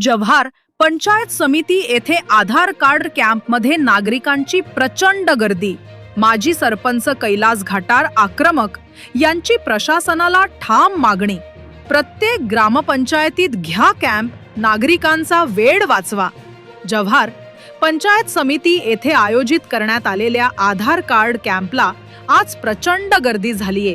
जव्हार पंचायत समिती येथे आधार कार्ड कॅम्पमध्ये नागरिकांची प्रचंड गर्दी. माजी सरपंच कैलास घाटार आक्रमक यांची प्रशासनाला ठाम मागणी. प्रत्येक ग्रामपंचायतीत घ्या कॅम्प नागरिकांचा वेळ वाचवा. जव्हार पंचायत समिती येथे आयोजित करण्यात आलेल्या आधार कार्ड कॅम्पला आज प्रचंड गर्दी झालीये.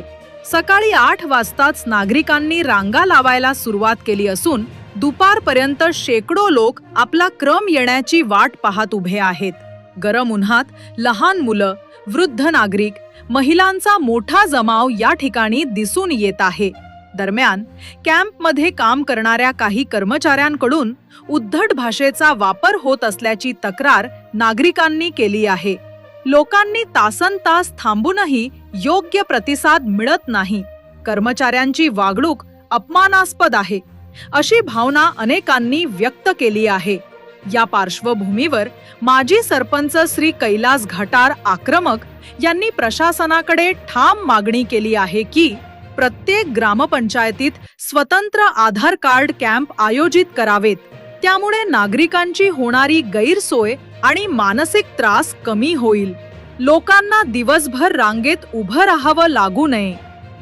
सकाळी आठ वाजताच नागरिकांनी रांगा लावायला सुरुवात केली असून दुपारपर्यंत शेकडो लोक आपला क्रम येण्याची वाट पाहत उभे आहेत. गरम उन्हात लहान मुलं वृद्ध नागरिक महिलांचा मोठा जमाव या ठिकाणी दिसून येत आहे. दरम्यान कॅम्पमध्ये काम करणाऱ्या काही कर्मचाऱ्यांकडून उद्धट भाषेचा वापर होत असल्याची तक्रार नागरिकांनी केली आहे. लोकांनी तासन तास थांबूनही योग्य प्रतिसाद मिळत नाही. कर्मचाऱ्यांची वागणूक अपमानास्पद आहे. अशी भावना अनेकांनी व्यक्त केली आहे. या पार्श्वभूमीवर माजी सरपंच श्री कैलास घाटार आक्रमक यांनी प्रशासनाकडे ठाम मागणी केली आहे की प्रत्येक ग्रामपंचायतीत स्वतंत्र आधार कार्ड कॅम्प आयोजित करावेत. त्यामुळे नागरिकांची होणारी गैरसोय आणि मानसिक त्रास कमी होईल. लोकांना दिवसभर रांगेत उभं राहावं लागू नये.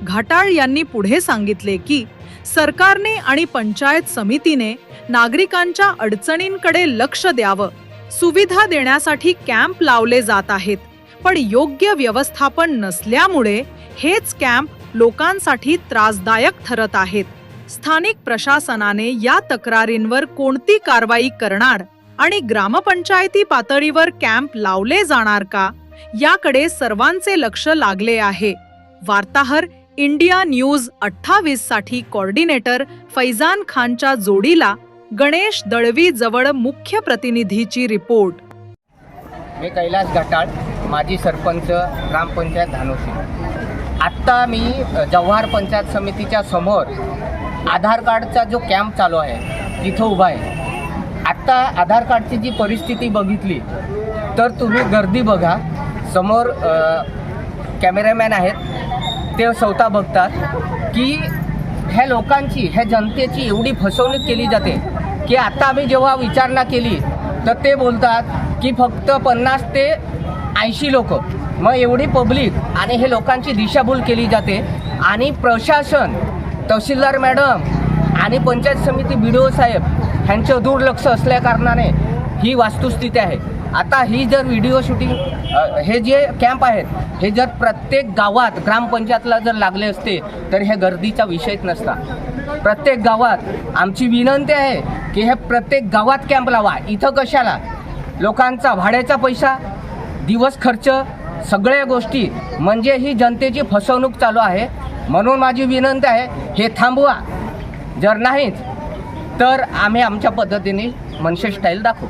घाटाळ यांनी पुढे सांगितले की सरकारने आणि पंचायत समितीने नागरिकांच्या अडचणींकडे लक्ष द्यावं. सुविधा देण्यासाठी कॅम्प लावले जात आहेत. पण योग्य व्यवस्थापन नसल्यामुळे हेच कॅम्प लोकांसाठी त्रासदायक ठरत आहेत. स्थानिक प्रशासनाने या तक्रारींवर कोणती कारवाई करणार आणि ग्रामपंचायती पातळीवर कॅम्प लावले जाणार का? याकडे सर्वांचे लक्ष लागले आहे. वार्ताहर इंडिया न्यूज अठ्ठावीससाठी कॉर्डिनेटर फैजान खानच्या जोडीला गणेश दळवी जवळ मुख्य प्रतिनिधीची रिपोर्ट. मी कैलास घाटाळ माजी सरपंच ग्रामपंचायत धानोशी. आत्ता मी जव्हार पंचायत समितीच्या समोर आधार कार्डचा जो कॅम्प चालू आहे तिथं उभा आहे. आत्ता आधार कार्डची जी परिस्थिती बघितली तर तुम्ही गर्दी बघा. समोर कॅमेरामॅन आहेत ते स्वतः बघतात की ह्या लोकांची ह्या जनतेची एवढी फसवणूक केली जाते की आता आम्ही जेव्हा विचारणा केली तर ते बोलतात की फक्त पन्नास ते ऐंशी लोक. मग एवढी पब्लिक आणि हे लोकांची दिशाभूल केली जाते. आणि प्रशासन तहसीलदार मॅडम आणि पंचायत समिती बी डी ओ साहेब ह्यांचं दुर्लक्ष असल्याकारणाने ही वास्तुस्थिती आहे. आता ही जर व्हिडिओ शूटिंग हे जे कॅम्प आहेत हे जर प्रत्येक गावात ग्रामपंचायतला जर लागले असते तर हे गर्दीचा विषयच नसता. प्रत्येक गावात आमची विनंती आहे की हे प्रत्येक गावात कॅम्प लावा. इथं कशाला? लोकांचा भाड्याचा पैसा दिवस खर्च सगळ्या गोष्टी. म्हणजे ही जनतेची फसवणूक चालू आहे. म्हणून माझी विनंती आहे हे थांबवा. जर नाहीच तर आम्ही आमच्या पद्धतीने मनसे स्टाईल दाखवू.